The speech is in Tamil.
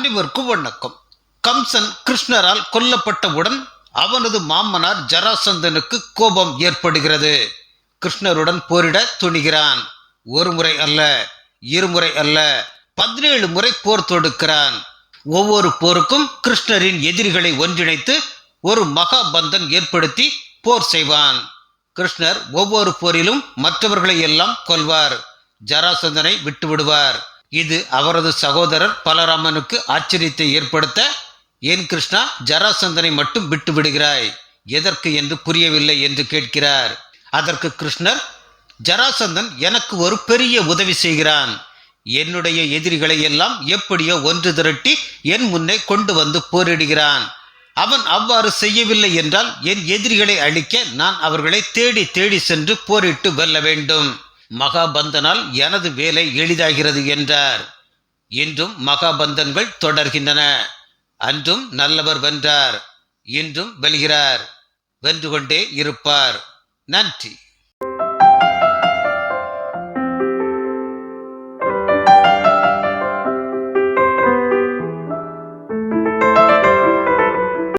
அனைவருக்கும் வணக்கம் கம்சன் கிருஷ்ணரால் கொல்லப்பட்டவுடன் அவனது மாமனார் ஜராசந்தனுக்கு கோபம் ஏற்படுகிறது. கிருஷ்ணருடன் போரிட துணிகிறான். ஒரு முறை அல்ல இருமுறை அல்ல பதினேழு முறை போர் தொடுக்கிறான். ஒவ்வொரு போருக்கும் கிருஷ்ணரின் எதிரிகளை ஒன்றிணைத்து ஒரு மகாபந்தன் ஏற்படுத்தி போர் செய்வான். கிருஷ்ணர் ஒவ்வொரு போரிலும் மற்றவர்களை எல்லாம் கொல்வார். ஜராசந்தனை விட்டு விடுவார் இது அவரது சகோதரர் பலராமனுக்கு ஆச்சரியத்தை ஏற்படுத்த ஏன் கிருஷ்ணா ஜராசந்தனை மட்டும் விட்டு விடுகிறாய்? எதற்கு என்று புரியவில்லை என்று கேட்கிறார். அதற்கு கிருஷ்ணர் ஜராசந்தன் எனக்கு ஒரு பெரிய உதவி செய்கிறான். என்னுடைய எதிரிகளை எல்லாம் எப்படியோ ஒன்று திரட்டி என் முன்னே கொண்டு வந்து போரிடுகிறான். அவன் அவ்வாறு செய்யவில்லை என்றால் என் எதிரிகளை அழிக்க நான் அவர்களை தேடி தேடி சென்று போரிட்டு வெல்ல வேண்டும். மகாபந்தனால் எனது வேலை எளிதாகிறது என்றார். இன்றும் மகாபந்தன்கள் தொடர்கின்றன. அன்றும் நல்லவர் வென்றார். இன்றும் வெல்கிறார். வென்று கொண்டே இருப்பார். நன்றி.